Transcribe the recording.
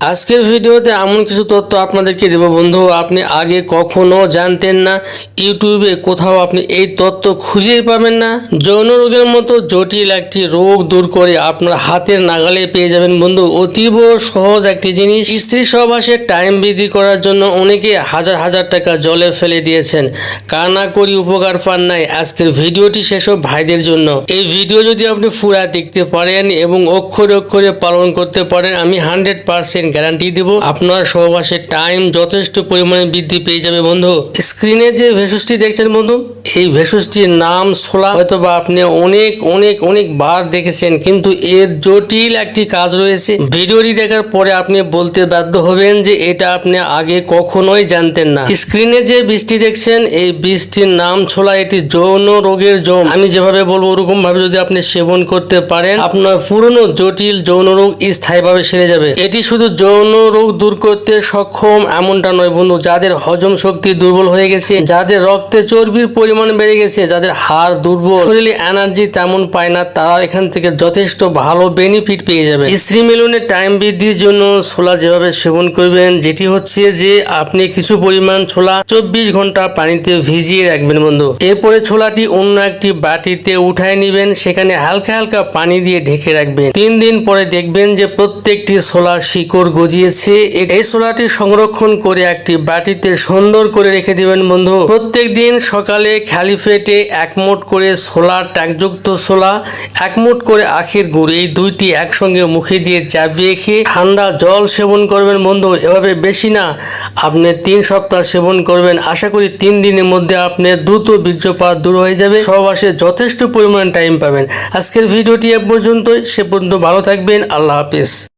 আজকের ভিডিওতে এমন কিছু তথ্য আপনাদেরকে দেব বন্ধু, আপনি আগে কখনো জানতেন না, ইউটিউবে কোথাও আপনি এই তথ্য খুঁজেই পাবেন না। যৌন রোগের মতো জটিল একটি রোগ দূর করে আপনার হাতের নাগালে পেয়ে যাবেন বন্ধু, অতীব সহজ একটি জিনিস। স্ত্রী সহবাসে টাইম বৃদ্ধি করার জন্য অনেকে হাজার হাজার টাকা জলে ফেলে দিয়েছেন। কানা করি উপকার পান নাই, আজকের ভিডিওটি সেসব ভাইদের জন্য। এই ভিডিও যদি আপনি ফুরা দেখতে পারেন এবং অক্ষরে অক্ষরে পালন করতে পারেন, আমি হান্ড্রেড পার্সেন্ট গ্যারান্টি দিব। আপনার সহবাসের টাইম যথেষ্ট পরিমাণে বৃদ্ধি পেয়ে যাবে বন্ধু। স্ক্রিনে যে ভেষজটি দেখছেন বন্ধু এই ভেষজটির নাম ছোলা। হয়তো বা আপনি অনেক অনেক অনেক বার দেখেছেন, কিন্তু এর জটিল একটি কাজ রয়েছে। ভিডিওটি দেখার পরে আপনি বলতে বাধ্য হবেন যে এটা আপনি আগে কখনোই জানতেন না। স্ক্রিনে যে বৃষ্টি দেখছেন, এই বৃষ্টির নাম ছোলা। এটি যৌন রোগের জম আমি যেভাবে বলব ওরকম ভাবে যদি আপনি সেবন করতে পারেন, আপনার পুরনো জটিল যৌন রোগ স্থায়ীভাবে সেরে যাবে। এটি শুধু যৌন রোগ দূর করতে সক্ষম এমনটা নয় বন্ধু। যাদের হজম শক্তি দুর্বল হয়ে গেছে, যাদের রক্তে চর্বির পরিমাণ বেড়ে গেছে, যাদের হাড় দুর্বল, শরীরে এনার্জি তেমন পায় না, তারা এখান থেকে যথেষ্ট ভালো বেনিফিট পেয়ে যাবে। স্ত্রী মিলনের টাইম বৃদ্ধির জন্য ছোলা যেভাবে সেবন করবেন, যেটি হচ্ছে যে আপনি কিছু পরিমাণ ছোলা চব্বিশ ঘণ্টা পানিতে ভিজিয়ে রাখবেন বন্ধু। এরপরে ছোলাটি অন্য একটি বাটিতে উঠায় নেবেন, সেখানে হালকা হালকা পানি দিয়ে ঢেকে রাখবেন। তিন দিন পরে দেখবেন যে প্রত্যেকটি ছোলা শিকড় গজিয়েছে। এই ছোলাটি সংরক্ষণ করে একটি বাটিতে সুন্দর করে রেখে দিবেন বন্ধু। প্রত্যেক দিন সকালে খালি পেটে এক মুঠ করে ছোলা ট্যাগযুক্ত ছোলা এক মুঠ করে আখের গুড়, এই দুইটি একসঙ্গে মুখে দিয়ে চাপিয়ে খেয়ে ঠান্ডা জল সেবন করবেন বন্ধু। এভাবে বেশি না, আপনি তিন সপ্তাহ সেবন করবেন। আশা করি তিন দিনের মধ্যে আপনার দ্রুত বীর্যপাত দূর হয়ে যাবে। সহবাসে যথেষ্ট পরিমাণ টাইম পাবেন। আজকের ভিডিওটি এ পর্যন্তই। সে পর্যন্ত ভালো থাকবেন। আল্লাহ হাফিজ।